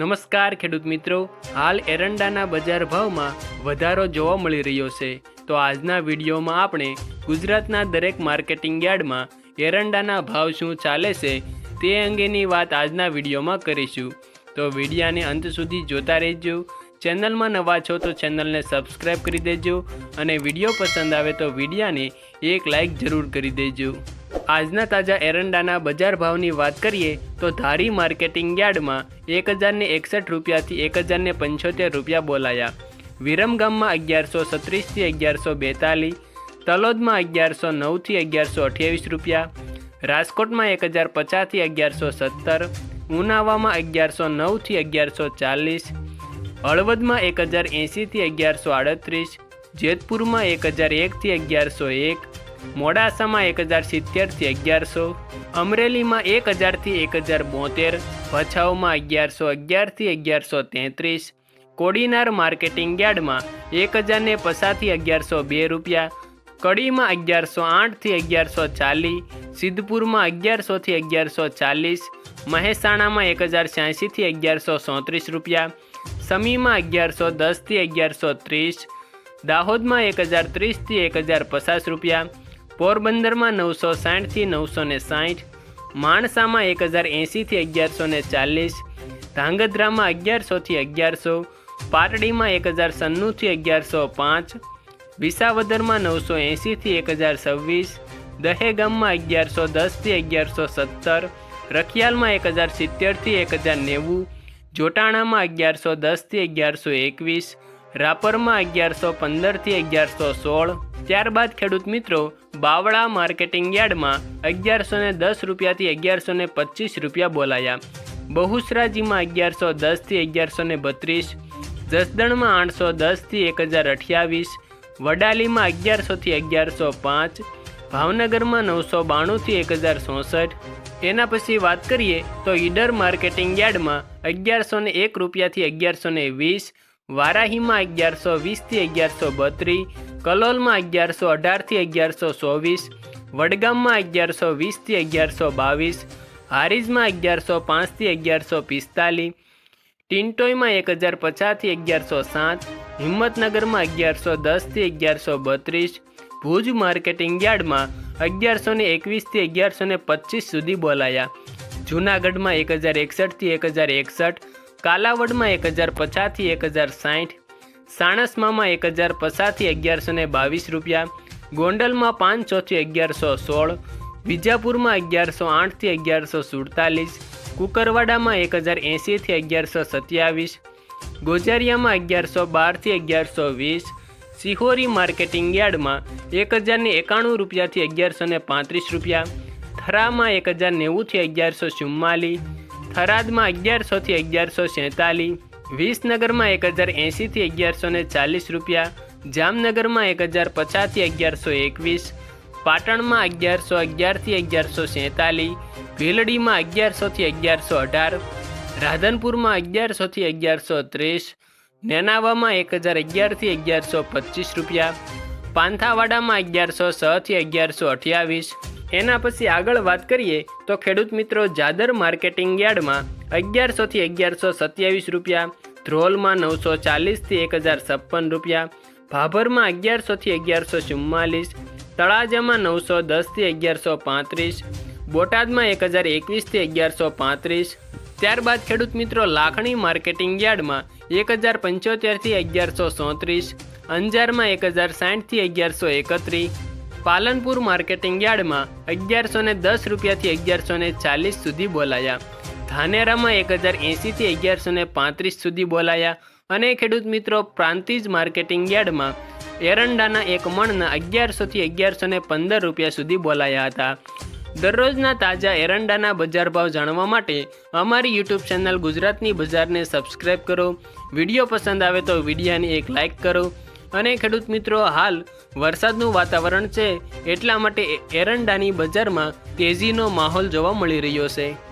નમસ્કાર ખેડૂત મિત્રો. હાલ એરંડાના બજાર ભાવમાં વધારો જોવા મળી રહ્યો છે. તો આજના વિડીયોમાં આપણે ગુજરાતના દરેક માર્કેટિંગ યાર્ડમાં એરંડાના ભાવ શું ચાલે છે તે અંગેની વાત આજના વિડીયોમાં કરીશું. તો વિડીયાને અંત સુધી જોતા રહેજો. ચેનલમાં નવા છો તો ચેનલને સબસ્ક્રાઈબ કરી દેજો અને વીડિયો પસંદ આવે તો વિડીયાને એક લાઇક જરૂર કરી દેજો. આજના તાજા એરંડાના બજાર ભાવની વાત કરીએ, તો ધારી માર્કેટિંગ યાર્ડમાં એક હજારને એકસઠ રૂપિયાથી એક હજારને પંચોતેર રૂપિયા બોલાયા. વિરમગામમાં અગિયારસો સત્રીસથી અગિયારસો બેતાલીસ, તલોદમાં અગિયારસો નવથી અગિયારસો અઠ્યાવીસ રૂપિયા, રાજકોટમાં એક હજાર પચાસથી અગિયારસો સત્તર, ઉનાવામાં અગિયારસો નવથી અગિયારસો ચાલીસ, હળવદમાં એક હજાર એંશીથી અગિયારસો આડત્રીસ, જેતપુરમાં એક હજાર એકથી અગિયારસો એક મોડાસામાં એક હજાર સિત્તેરથી અગિયારસો, અમરેલીમાં એક હજારથી એક હજાર બોતેર, ભચાઉમાં અગિયારસો અગિયારથી અગિયારસો તેત્રીસ, કોડીનાર માર્કેટિંગ યાર્ડમાં એક હજારને પચાસથી અગિયારસો બે રૂપિયા, કડીમાં અગિયારસો આઠથી અગિયારસો ચાલીસ, સિદ્ધપુરમાં અગિયારસોથી અગિયારસો ચાલીસ, મહેસાણામાં એક હજાર છ્યાસીથી અગિયારસો ચોત્રીસ રૂપિયા, સમીમાં અગિયારસો દસથી અગિયારસો ત્રીસ, દાહોદમાં એક હજાર ત્રીસથી એક હજાર પચાસ રૂપિયા પોરબંદરમાં નવસો સાઠથી નવસો ને સાઠ, માણસામાં એક હજાર એંશીથી અગિયારસો ને ચાલીસ, ધાંગધ્રામાં અગિયારસોથી અગિયારસો, પાટડીમાં એક હજાર સન્નુંથી અગિયારસો પાંચ, વિસાવદરમાં નવસો એંશીથી એક હજાર છવ્વીસ, દહેગામમાં અગિયારસો દસથી અગિયારસો સત્તર, રખિયાલમાં એક હજાર સિત્તેરથી એક હજાર નેવું, જોટાણામાં અગિયારસો દસથી અગિયારસો એકવીસ રાપરમાં અગિયારસો પંદરથી અગિયારસો સોળ. ત્યારબાદ ખેડૂત મિત્રો, બાવળા માર્કેટિંગ યાર્ડમાં અગિયારસો ને દસ રૂપિયાથી અગિયારસો ને પચીસ રૂપિયા બોલાયા. બહુસરાજીમાં અગિયારસો દસથી અગિયારસો ને બત્રીસ. જસદણમાં આઠસો દસથી એક હજાર અઠ્યાવીસ. વડાલીમાં અગિયારસોથી અગિયારસો પાંચ. ભાવનગરમાં નવસો બાણુંથી એક હજાર ચોસઠ. એના પછી વાત કરીએ તો ઈડર માર્કેટિંગ યાર્ડમાં અગિયારસો ને એક રૂપિયાથી અગિયારસો ને વીસ. વારાહીમાં અગિયારસો વીસથી અગિયારસો બત્રીસ, કલોલમાં અગિયારસો અઢારથી અગિયારસો ચોવીસ, વડગામમાં અગિયારસો વીસથી અગિયારસો બાવીસ, હારીજમાં અગિયારસો પાંચથી અગિયારસો પિસ્તાલીસ, ટિન્ટોયમાં એક હજાર પચાસથી અગિયારસો સાત, હિંમતનગરમાં અગિયારસો દસથી અગિયારસો બત્રીસ, ભુજ માર્કેટિંગ યાર્ડમાં અગિયારસો ને એકવીસથી અગિયારસો ને પચીસ સુધી બોલાયા. જૂનાગઢમાં એક હજાર એકસઠથી એક હજાર એકસઠ કાલાવડમાં એક હજાર પચાસથી એક હજાર સાઠ સાણસમામાં એક હજાર પચાસથી અગિયારસો ને બાવીસ રૂપિયા, ગોંડલમાં પાંચસોથી અગિયારસો સોળ વિજાપુરમાં અગિયારસો આઠથી અગિયારસો સુડતાલીસ કુકરવાડામાં એક હજાર એંશીથી અગિયારસો સત્યાવીસ ગોજારિયામાં અગિયારસો બારથી અગિયારસો વીસ સિહોરી માર્કેટિંગ યાર્ડમાં એક હજારને એકાણું રૂપિયાથી અગિયારસો ને પાંત્રીસ રૂપિયા, થરામાં એક હજાર નેવુંથી અગિયારસો ચુમ્માલીસ થરાદમાં અગિયારસોથી અગિયારસો સેતાલીસ વિસનગરમાં એક હજાર એંશીથી અગિયારસો ને ચાલીસ રૂપિયા, જામનગરમાં એક હજાર પચાસથી અગિયારસો એકવીસ પાટણમાં અગિયારસો અગિયારથી અગિયારસો સેતાલીસ ભીલડીમાં અગિયારસોથી અગિયારસો અઢાર રાધનપુરમાં અગિયારસોથી અગિયારસો ત્રીસ નેનાવામાં એક હજાર અગિયારથી અગિયારસો પચીસ રૂપિયા, પાંથાવાડામાં અગિયારસો છથી અગિયારસો અઠ્યાવીસ એના પછી આગળ વાત કરીએ તો ખેડૂત મિત્રો જાદર માર્કેટિંગ યાર્ડમાં અગિયારસોથી અગિયારસો સત્યાવીસ રૂપિયા, ધ્રોલમાં નવસો ચાલીસથી એક હજાર છપ્પન રૂપિયા, ભાભરમાં અગિયારસોથી અગિયારસો ચુમ્માલીસ, તળાજામાં નવસો દસથી અગિયારસો પાંત્રીસ, બોટાદમાં એક હજાર એકવીસથી અગિયારસો પાંત્રીસ. ત્યારબાદ ખેડૂત મિત્રો લાખણી માર્કેટિંગ યાર્ડમાં એક હજાર પંચોતેરથી અગિયારસો ચોત્રીસ અંજારમાં એક હજાર સાઠથી અગિયારસો એકત્રીસ પાલનપુર માર્કેટિંગ યાર્ડમાં અગિયારસો ને દસ રૂપિયાથી અગિયારસો ને ચાલીસ સુધી બોલાયા. ધાનેરામાં એક હજાર એંશીથી અગિયારસો ને પાંત્રીસ સુધી બોલાયા અને ખેડૂત મિત્રો પ્રાંતિજ માર્કેટિંગ યાર્ડમાં એરંડાના એક મણના અગિયારસોથી અગિયારસો ને પંદર રૂપિયા સુધી બોલાયા હતા. દરરોજના તાજા એરંડાના બજાર ભાવ જાણવા માટે અમારી યુટ્યુબ ચેનલ ગુજરાતની બજારને સબસ્ક્રાઈબ કરો. વીડિયો પસંદ આવે તો વિડીયાને એક લાઇક કરો. અને ખેડૂત મિત્રો, હાલ વરસાદનું વાતાવરણ છે. એટલા માટે એરંડાની બજારમાં તેજીનો માહોલ જોવા મળી રહ્યો છે.